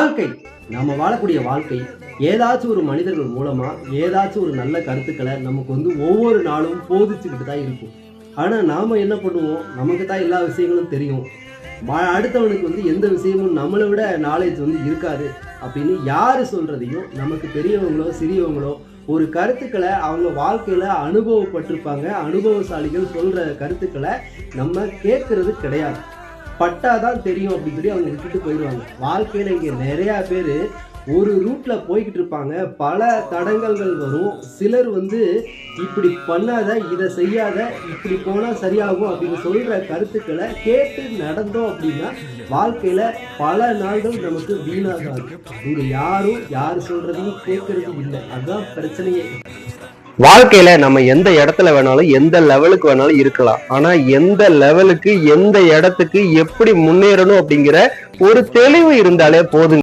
வாழ்க்கை. நம்ம வாழக்கூடிய வாழ்க்கை ஏதாச்சும் ஒரு மனிதர்கள் மூலமா ஏதாச்சும் ஒரு நல்ல கருத்துக்களை நமக்கு வந்து ஒவ்வொரு நாளும் போதிச்சுக்கிட்டு தான் இருக்கும். ஆனா நாம என்ன பண்ணுவோம்? நமக்கு தான் எல்லா விஷயங்களும் தெரியும். வா- அடுத்தவனுக்கு வந்து எந்த விஷயமும் நம்மளை விட நாலேஜ் வந்து இருக்காது அப்படின்னு யாரு சொல்றதையும் நமக்கு பெரியவங்களோ சிறியவங்களோ ஒரு கருத்துக்களை அவங்க வாழ்க்கையில அனுபவப்பட்டிருப்பாங்க. அனுபவசாலிகள் சொல்ற கருத்துக்களை நம்ம கேட்கறது கிடையாது. பட்டாதான் தெரியும் அப்படின்னு சொல்லி அவங்க விட்டுட்டு போயிடுவாங்க. வாழ்க்கையில் இங்கே நிறையா பேர் ஒரு ரூட்டில் போய்கிட்டு இருப்பாங்க. பல தடங்கல்கள் வரும். சிலர் வந்து இப்படி பண்ணாத இதை செய்யாத இப்படி போனால் சரியாகும் அப்படின்னு சொல்கிற கருத்துக்களை கேட்டு நடந்தோம் அப்படின்னா வாழ்க்கையில் பல நாள்கள் நமக்கு வீணாகாது. இங்கே யாரும் யார் சொல்கிறதையும் கேட்கறது இல்லை. அதுதான் பிரச்சனையே. வாழ்க்கையில நம்ம எந்த இடத்துல வேணாலும் எந்த லெவலுக்கு வேணாலும் இருக்கலாம். ஆனா எந்த லெவலுக்கு எந்த இடத்துக்கு எப்படி முன்னேறணும் அப்படிங்கிற ஒரு தெளிவு இருந்தாலே போதுங்க.